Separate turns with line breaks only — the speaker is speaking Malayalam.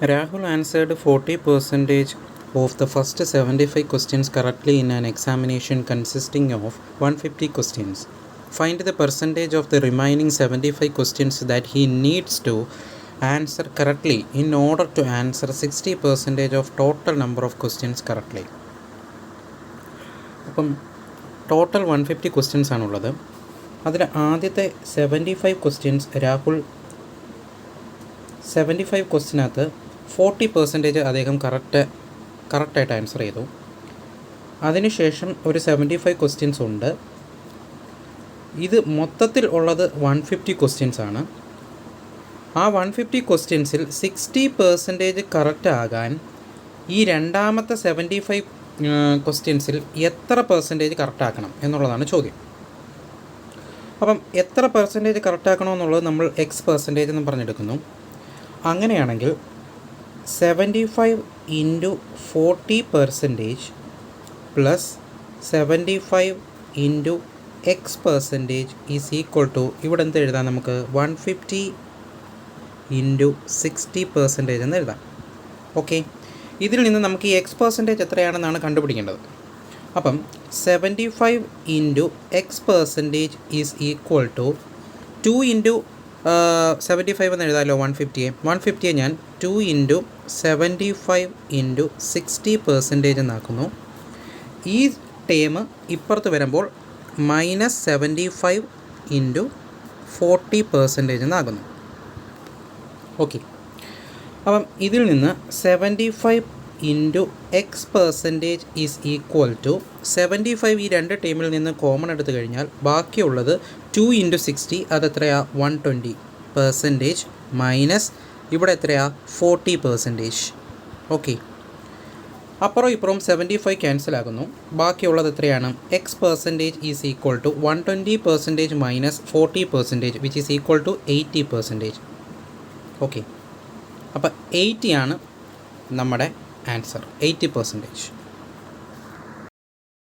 Rahul answered 40% of the first 75 questions correctly in an examination consisting of 150 questions. Find the percentage of the remaining 75 questions that he needs to answer correctly in order to answer 60% of total number of questions correctly. അപ്പം ടോട്ടൽ വൺ ഫിഫ്റ്റി ക്വസ്റ്റ്യൻസ് ആണുള്ളത് അതിൽ ആദ്യത്തെ seventy five questions Rahul seventy five ക്വസ്റ്റിനകത്ത് forty percentage അദ്ദേഹം കറക്റ്റ് കറക്റ്റായിട്ട് ആൻസർ ചെയ്തു. അതിനുശേഷം ഒരു സെവന്റി ഫൈവ് ക്വസ്റ്റ്യൻസ് ഉണ്ട്. ഇത് മൊത്തത്തിൽ ഉള്ളത് വൺ ഫിഫ്റ്റി ക്വസ്റ്റ്യൻസ് ആണ്. ആ വൺ ഫിഫ്റ്റി ക്വസ്റ്റ്യൻസിൽ സിക്സ്റ്റി പെർസെന്റേജ് കറക്റ്റ് ആകാൻ ഈ രണ്ടാമത്തെ സെവന്റി ഫൈവ് ക്വസ്റ്റ്യൻസിൽ എത്ര പെർസെന്റേജ് കറക്റ്റ് ആക്കണം എന്നുള്ളതാണ് ചോദ്യം. അപ്പം എത്ര പെർസെന്റേജ് കറക്റ്റ് ആക്കണമെന്നുള്ളത് നമ്മൾ എക്സ് പെർസെന്റേജ് എന്ന് പറഞ്ഞെടുക്കുന്നു. അങ്ങനെയാണെങ്കിൽ seventy five into forty percentage plus seventy five into X percentage is equal to ഇവിടെ എന്ത് എഴുതാം നമുക്ക് one fifty into sixty percentage എന്ന് എഴുതാം. ഓക്കെ. ഇതിൽ നിന്ന് നമുക്ക് ഈ എക്സ് പെർസെന്റേജ് എത്രയാണെന്നാണ് കണ്ടുപിടിക്കേണ്ടത്? അപ്പം seventy five into X percentage is equal to two into seventy five എന്ന് എഴുതാമല്ലോ വൺ ഫിഫ്റ്റിയെ. വൺ ഫിഫ്റ്റിയെ ഞാൻ two into seventy five into sixty percentage എന്നാക്കുന്നു. ഈ ടേം ഇപ്പുറത്ത് വരുമ്പോൾ minus seventy five into forty percentage എന്നാകുന്നു. ഓക്കെ. അപ്പം ഇതിൽ നിന്ന് seventy five into X percentage is equal to seventy five ഈ രണ്ട് ടീമിൽ നിന്ന് കോമൺ എടുത്തു കഴിഞ്ഞാൽ ബാക്കിയുള്ളത് ടു ഇന്റു സിക്സ്റ്റി അതെത്രയാണ് വൺ ട്വന്റി പെർസെന്റേജ് മൈനസ് ഇവിടെ എത്രയാ? ഫോർട്ടി പെർസെന്റേജ് ഓക്കെ അപ്പുറം ഇപ്പുറം സെവന്റി ഫൈവ് ക്യാൻസൽ ആകുന്നു. ബാക്കിയുള്ളത് എത്രയാണ്? X percentage is equal to one twenty percentage minus forty percentage which is equal to eighty percentage okay അപ്പോൾ എയ്റ്റിയാണ് നമ്മുടെ ആൻസർ എയ്റ്റി പെർസെന്റേജ്.